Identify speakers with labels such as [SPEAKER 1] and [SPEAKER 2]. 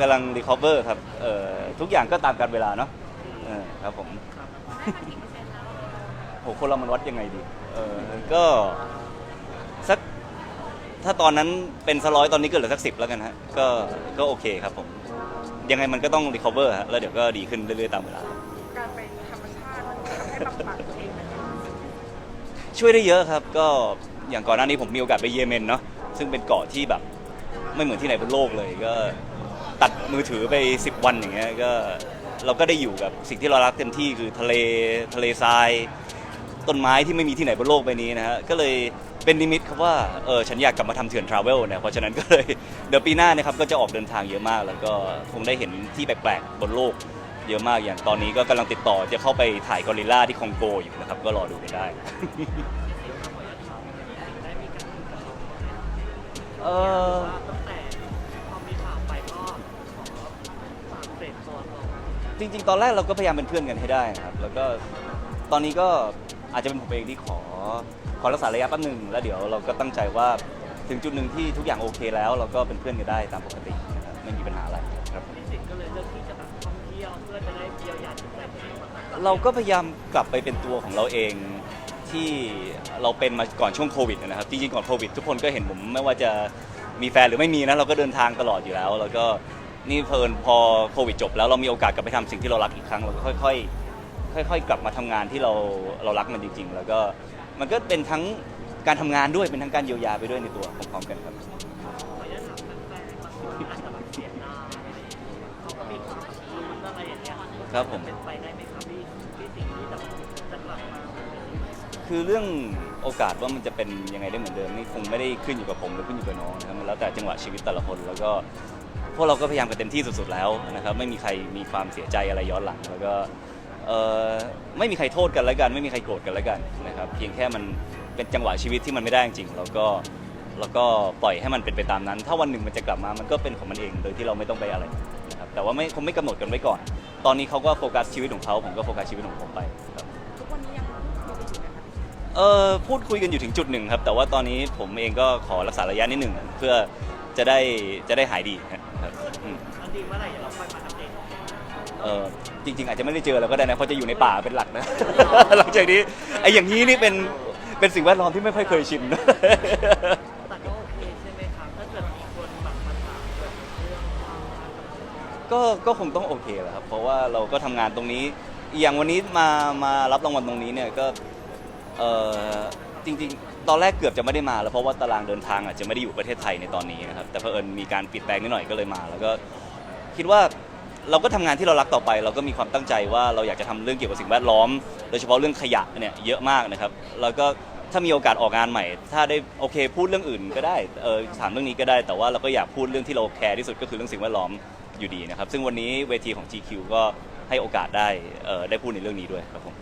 [SPEAKER 1] กำลังรีคอเวอร์ครับเอ่อทุกอย่างก็ตามการเวลาเนาะเออครับผมโหคนเรามันวัดยังไงดีเออก็สักถ้าตอนนั้นเป็นสร้อยตอนนี้ก็เหลือสักสิบแล้วกันฮะก็ก็โอเคครับผมยังไงมันก็ต้องรีคอเวอร์ฮะแล้วเดี๋ยวก็ดีขึ้นเรื่อยๆตามเวลา
[SPEAKER 2] การไปธรรมชาติมันทำให้บำบัดตัวเองนะคะ
[SPEAKER 1] ช่วยได้เยอะครับก็อย่างก่อนหน้านี้ผมมีโอกาสไปเยเมนเนาะซึ่งเป็นเกาะที่แบบไม่เหมือนที่ไหนบนโลกเลยก็ ตัดมือถือไป 10 วันอย่างเงี้ยก็เราก็ได้อยู่กับสิ่งที่เรารักเต็มที่คือทะเลทะเลทราย ต้นไม้ที่ไม่มีที่ไหนบนโลกใบนี้นะฮะก็เลยเป็นนิมิตครับว่าเออฉันอยากกลับมาทำเถื่อนทราเวลเนี่ยเพราะฉะนั้นก็เลยเดี๋ยวปีหน้าเนะครับก็จะออกเดินทางเยอะมาก แล้วก็คงได้เห็นที่แปลกๆบนโลกเยอะมากอย่างตอนนี้ก็กำลังติดต่อจะเข้าไปถ่ายกอริลลาที่คองโกอยู่นะครับก็รอดูกันได้ เออ จริง ๆ ตอนแรกเราก็พยายามเป็นเพื่อนกันให้ได้นะครับ แล้วก็ตอนนี้ก็อาจจะเป็นผมเองที่ขอขอรักษาระยะแป๊บหนึ่งแล้วเดี๋ยวเราก็ตั้งใจว่าถึงจุดหนึ่งที่ทุกอย่างโอเคแล้ว เราก็เป็นเพื่อนกันได้ตามปกตินะครับไม่มีปัญหาอะไรครับ
[SPEAKER 3] พี่สิงห์ก็เลยเลือกที่จะแบบท่องเที่ยวเพื่อจะได้เยียวยาจิตใจตัวเองบ้าง
[SPEAKER 1] เราก็พยายามกลับไปเป็นตัวของเราเองที่เราเป็นมาก่อนช่วงโควิดนะครับจริงๆก่อนโควิด ทุกคนก็เห็นผมไม่ว่าจะมีแฟนหรือไม่มีนะเราก็เดินทางตลอดอยู่แล้ว แล้วก็ นี่เพลินพอโควิดจบแล้วเรามีโอกาสกลับไปทำสิ่งที่เรารักอีกครั้งเราก็ค่อยๆค่อย ๆ กลับมาทำงานที่เราเรารักมันจริง ๆ แล้วก็มันก็เป็นทั้งการทำงานด้วยเป็นทั้งการเยียวยาไปด้วยในตัวพร้อมๆกันครับ
[SPEAKER 3] ขออนุญาตถามแฟนๆบางคนอาจจะแบบเสียดายอะไรอย่างเงี้ยเขาก็มีความคิดอะไรอย่างเงี้ย
[SPEAKER 1] ครับผม
[SPEAKER 3] เป็นไปได้ไหมครับพี่พี่สิงห์ที่จะจะกลับมา
[SPEAKER 1] คือเรื่องโอกาสว่ามันจะเป็นยังไงได้เหมือนเดิมนี่คงไม่ได้ขึ้นอยู่กับผมหรือขึ้นอยู่กับน้องนะครับมันแล้วแต่จังหวะชีวิตแต่ละคน แล้วก็ พวกเราก็พยายามกันเต็มที่สุดๆแล้วนะครับไม่มีใครมีความเสียใจอะไรย้อนหลังแล้วก็เอ่อไม่มีใครโทษกันแล้วกัน ไม่มีใครโกรธกันแล้วกันนะครับเพียงแค่มันเป็นจังหวะชีวิตที่มันไม่ได้จริงๆแล้วก็แล้วก็ปล่อยให้มันเป็นไปตามนั้น ถ้าวันหนึ่งมันจะกลับมามันก็เป็นของมันเองโดยที่เราไม่ต้องไปอะไรนะครับแต่ว่าไม่คงไม่กำหนดกันไว้ก่อน ตอนนี้เขาก็โฟกัสชีวิตของเขาผมก็โฟกัสชีวิตของผมไปครับ
[SPEAKER 2] ทุกวันนี้ยังพูดคุยกันอยู่นะคะ
[SPEAKER 1] เออพูดคุยกันอยู่ถึงจุดหนึ่งครับแต่ว่าตอนนี้ผมเองก็ขอรักษาระยะนิดหนึ่งเพื่อจะได้จะได้หายดีครับ อืม
[SPEAKER 3] อันดีเมื่อไหร่เดี๋ยวเราค่อยมาอัปเดต
[SPEAKER 1] เออจริง ๆ อาจจะไม่ได้เจอแล้วก็ได้นะเพราะจะอยู่ในป่าเป็นหลักนะ หลังจากนี้ไอ้อย่างนี้นี่เป็นเป็นสิ่งแวดล้อมที่ไม่ค่อยเคยชิน
[SPEAKER 3] แต่ก็โอเคใช่ไหมครับถ้าเกิดมีคนแบบมาถามเกี่ยวกับเรื่องความรัก
[SPEAKER 1] ก็ก็คงต้องโอเคแหละครับ เพราะว่าเราก็ทำงานตรงนี้ อย่างวันนี้มามารับรางวัลตรงนี้เนี่ยก็เออ จริงๆ ตอนแรกเกือบจะไม่ได้มาแล้วเพราะว่าตารางเดินทางอาจจะไม่ได้อยู่ประเทศไทยในตอนนี้นะครับแต่เพอเอิญมีการปิดแปลงนิดหน่อยก็เลยมา แล้วก็คิดว่าเราก็ทำงานที่เรารักต่อไป เราก็มีความตั้งใจว่าเราอยากจะทำเรื่องเกี่ยวกับสิ่งแวดล้อม โดยเฉพาะเรื่องขยะเนี่ยเยอะมากนะครับแล้วก็ถ้ามีโอกาสออกงานใหม่ ถ้าได้โอเคพูดเรื่องอื่นก็ได้เออถามเรื่องนี้ก็ได้ แต่ว่าเราก็อยากพูดเรื่องที่เราแคร์ที่สุดก็คือเรื่องสิ่งแวดล้อมอยู่ดีนะครับซึ่งวันนี้เวทีของ GQ ก็ให้โอกาสได้เอ่อได้พูดในเรื่องนี้ด้วยครับผม